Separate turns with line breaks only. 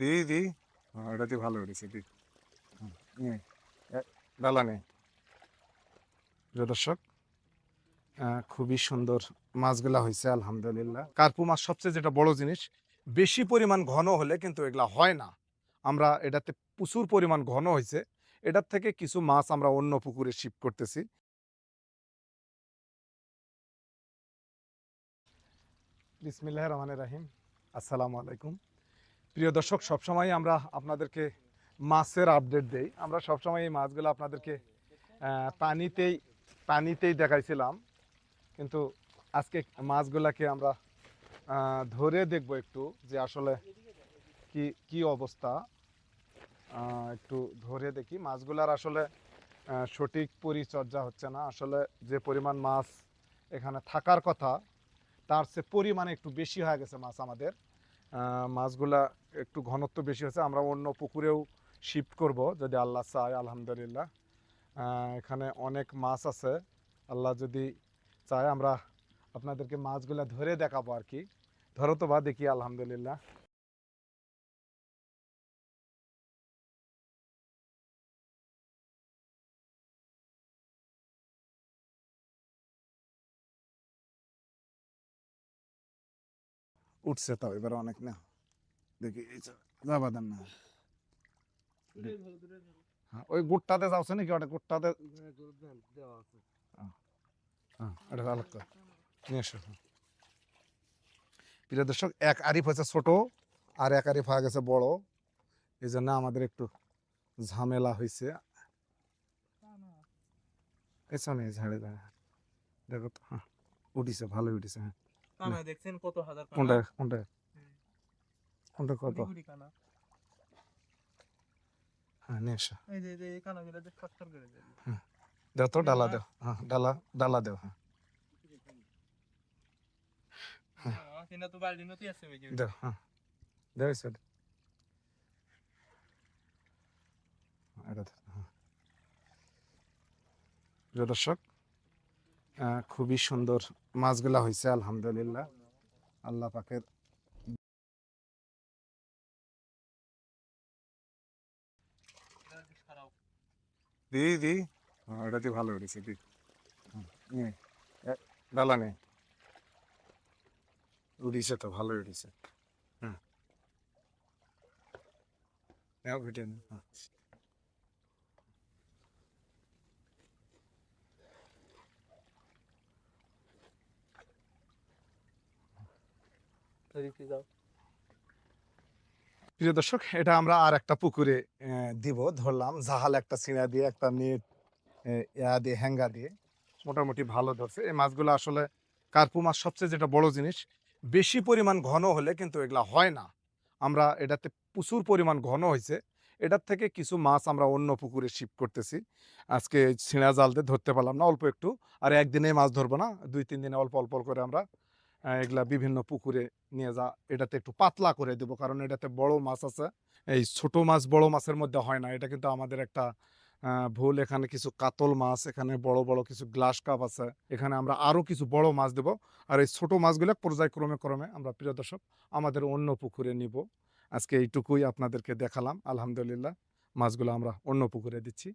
দি দি হ্যাঁ এটা দিয়ে ভালো উঠেছে দি ডালা নেই দর্শক খুবই সুন্দর মাছগুলা হয়েছে আলহামদুলিল্লাহ। কার্পু মাছ সবচেয়ে যেটা বড় জিনিস, বেশি পরিমাণ ঘন হলে কিন্তু এগুলা হয় না। আমরা এটাতে প্রচুর পরিমাণ ঘন হয়েছে এটার থেকে কিছু মাছ আমরা অন্য পুকুরে শিপ করতেছি। বিসমিল্লাহ রহমান রাহিম। আসসালামু আলাইকুম। প্রিয় দর্শক সবসময় আমরা আপনাদেরকে মাছের আপডেট দেই। আমরা সবসময় এই মাছগুলো আপনাদেরকে পানিতেই পানিতেই দেখাইছিলাম। কিন্তু আজকে মাছগুলাকে আমরা ধরে দেখব একটু যে আসলে কি কি অবস্থা। একটু ধরে দেখি। মাছগুলার আসলে সঠিক পরিচর্যা হচ্ছে না। আসলে যে পরিমাণ মাছ এখানে থাকার কথা, তার সে পরিমাণে একটু বেশি হয়ে গেছে মাছ আমাদের। মাছগুলা একটু ঘনত্ব বেশি হয়েছে, আমরা অন্য পুকুরেও শিফট করব, যদি আল্লাহ চায়, আলহামদুলিল্লাহ। এখানে অনেক মাছ আছে, আল্লাহ যদি চায়, আমরা আপনাদেরকে মাছগুলা ধরে দেখাবো আর কি। ধরো তো বা দেখি, আলহামদুলিল্লাহ। উঠছে তাও এবার অনেক না। দেখি যে, যাবা দেন না। হ্যাঁ ওই গুটটাতে যাচ্ছে নাকি ওটা গুটটাতে হ্যাঁ এটা ভালো কর। নিয়ে হ্যাঁ। প্রিয় দর্শক এক আরিফ হচ্ছে ছোট আর এক আরিফ হয়ে গেছে বড়। এই জন্য আমাদের একটু ঝামেলা হয়েছে। পেছনে ঝাড়ে দাঁড়া দেখো তো হ্যাঁ উঠিছে ভালোই উঠিছে হ্যাঁ।
কানা দেখছেন কত হাজার কানা?
কোনটা কোনটা কোনটা কত
কানা।
হ্যাঁ এসো
এই যে এই কানাগুলো যে ফটফট করে যায়।
দাও তো ডালা দাও হ্যাঁ ডালা ডালা দাও হ্যাঁ
হ্যাঁ, কিনা তো নতি আছে।
দাও হ্যাঁ দাও side। এটা হ্যাঁ। দর্শক খুবই সুন্দর মাছগুলা হয়েছে আলহামদুলিল্লাহ। আল্লাহ পাকের দি দি। হ্যাঁ এটা দিয়ে ভালো উঠেছে দি। ডালা নেই উঠিছে তো ভালো উঠিছে হুম। নাও প্রিয় দর্শক, এটা আমরা আর একটা পুকুরে দিব। ধরলাম, জাহাল একটা সিনা দিয়ে, একটা নেট ইয়া দিয়ে, হ্যাঙ্গা দিয়ে। মোটামুটি ভালো ধরছে। এই মাছগুলো আসলে কার্পু মাছ সবচেয়ে যেটা বড় জিনিস, বেশি পরিমাণ ঘন হলে কিন্তু এগুলা হয় না। আমরা এটাতে প্রচুর পরিমাণ ঘন হয়েছে। এটার থেকে কিছু মাছ আমরা অন্য পুকুরে শিফট করতেছি। আজকে ছিঁড়া জাল দিয়ে ধরতে পারলাম না, অল্প একটু। আর একদিনে মাছ ধরবো না, দুই, তিন দিনে অল্প অল্প করে আমরা এগুলা বিভিন্ন পুকুরে নিয়ে যা, এটাতে একটু পাতলা করে দেবো, কারণ এটাতে বড় মাছ আছে। এই ছোট মাছ বড় মাছের মধ্যে হয় না, এটা কিন্তু আমাদের একটা ভুল। এখানে কিছু কাতল মাছ, এখানে বড় বড় কিছু গ্লাস কাপ আছে। এখানে আমরা আরও কিছু বড় মাছ দেব। আর এই ছোট মাছগুলো পর্যায়ক্রমে, ক্রমে আমরা, প্রিয় দর্শক, আমাদের অন্য পুকুরে নিব। আজকে এইটুকুই আপনাদেরকে দেখালাম, আলহামদুলিল্লাহ। মাছগুলো আমরা অন্য পুকুরে দিচ্ছি।